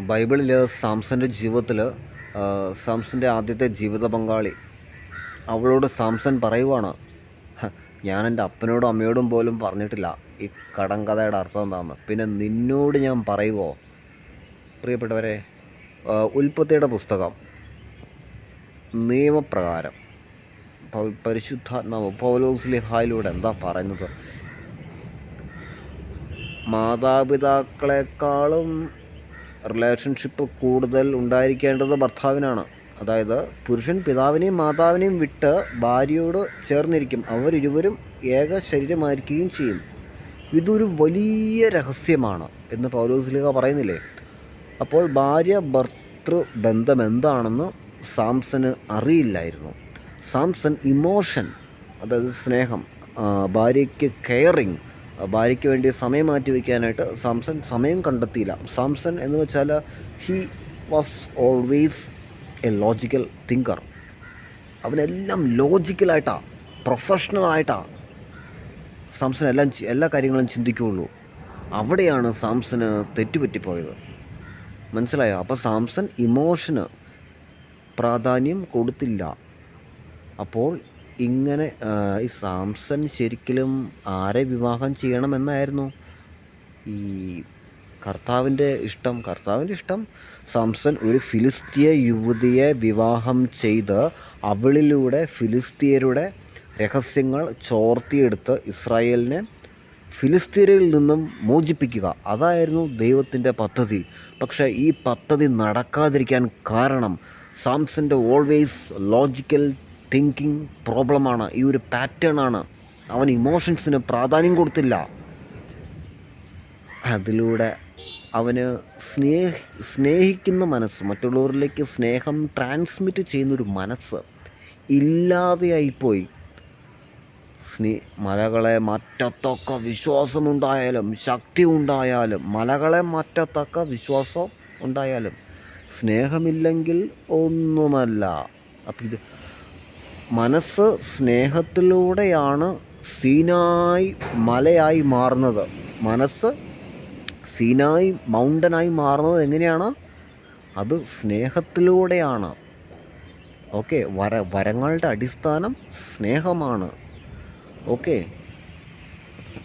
ബൈബിളിൽ സാംസന്റെ ജീവിതത്തിൽ സാംസന്റെ ആദ്യത്തെ ജീവിത പങ്കാളി. അവളോട് സാംസൺ പറയുവാണ് ഞാൻ എന്റെ അപ്പനോടും അമ്മയോടും പോലും പറഞ്ഞിട്ടില്ല. ഈ കടം കഥയുടെ അർത്ഥം എന്താണെന്ന് പിന്നെ നിന്നോട് ഞാൻ പറയുവോ? പ്രിയപ്പെട്ടവരെ ഉൽപ്പത്തിയുടെ പുസ്തകം നിയമപ്രകാരം പരിശുദ്ധാത്മാവ് പൗലോസ്ലിഹായിലൂടെ എന്താ പറയുന്നത്? മാതാപിതാക്കളെക്കാളും റിലേഷൻഷിപ്പ് കൂടുതൽ ഉണ്ടായിരിക്കേണ്ടത് ഭർത്താവിനാണ്. അതായത് പുരുഷൻ പിതാവിനെയും മാതാവിനെയും വിട്ട് ഭാര്യയോട് ചേർന്നിരിക്കും. അവരിരുവരും ഏക ശരീരമായിരിക്കുകയും ചെയ്യും. ഇതൊരു വലിയ രഹസ്യമാണ് എന്ന് പൗലോസ്ലിക പറയുന്നില്ലേ? അപ്പോൾ ഭാര്യ ഭർത്തൃ ബന്ധം എന്താണെന്ന് സാംസന് അറിയില്ലായിരുന്നു. സാംസൺ ഇമോഷൻ അതായത് സ്നേഹം ഭാര്യയ്ക്ക് കെയറിങ് ഭാര്യയ്ക്ക് വേണ്ടി സമയം മാറ്റി വയ്ക്കാനായിട്ട് സാംസൺ സമയം കണ്ടെത്തിയില്ല. സാംസൺ എന്ന് വെച്ചാൽ he was always a logical thinker അവനെല്ലാം ലോജിക്കലായിട്ടാണ് പ്രൊഫഷണലായിട്ടാണ് സാംസൺ എല്ലാം എല്ലാ കാര്യങ്ങളും ചിന്തിക്കുകയുള്ളൂ അവിടെയാണ് സാംസന് തെറ്റുപറ്റിപ്പോയത്. മനസ്സിലായോ? അപ്പോൾ സാംസൺ ഇമോഷന് പ്രാധാന്യം കൊടുത്തില്ല. അപ്പോൾ ഇങ്ങനെ ഈ സാംസൺ ശരിക്കലും ആരെ വിവാഹം ചെയ്യണമെന്നായിരുന്നു? ഈ കർത്താവിന്റെ ഇഷ്ടം കർത്താവിന്റെ ഇഷ്ടം സാംസൺ ഒരു ഫിലിസ്തീയ യുവതിയെ വിവാഹം ചെയ്ത് അവളിലൂടെ ഫിലിസ്തീയരുടെ രഹസ്യങ്ങൾ ചോർത്തിയെടുത്ത് ഇസ്രായേലിനെ ഫിലിസ്തീനയിൽ നിന്നും മോചിപ്പിക്കുക. അതായിരുന്നു ദൈവത്തിന്റെ പദ്ധതി. പക്ഷേ ഈ പദ്ധതി നടക്കാതിരിക്കാൻ കാരണം സാംസന്റെ ഓൾവേസ് ലോജിക്കൽ തിങ്കിങ് പ്രോബ്ലമാണ് ഈ ഒരു പാറ്റേണാണ് അവൻ ഇമോഷൻസിന് പ്രാധാന്യം കൊടുത്തില്ല. അതിലൂടെ അവന് സ്നേഹ സ്നേഹിക്കുന്ന മനസ്സ് മറ്റുള്ളവരിലേക്ക് സ്നേഹം ട്രാൻസ്മിറ്റ് ചെയ്യുന്നൊരു മനസ്സ് ഇല്ലാതെയായിപ്പോയി സ്നേ മലകളെ മാറ്റത്തക്ക വിശ്വാസമുണ്ടായാലും ശക്തി ഉണ്ടായാലും മലകളെ മാറ്റത്തക്ക വിശ്വാസം ഉണ്ടായാലും സ്നേഹമില്ലെങ്കിൽ ഒന്നുമല്ല. അപ്പം ഇത് മനസ്സ് സ്നേഹത്തിലൂടെയാണ് സീനായി മലയായി മാറുന്നത്. മനസ്സ് സീനായി മൗണ്ടനായി മാറുന്നത് എങ്ങനെയാണ്? അത് സ്നേഹത്തിലൂടെയാണ്. ഓക്കെ വര വരങ്ങളുടെ അടിസ്ഥാനം സ്നേഹമാണ്. ഓക്കെ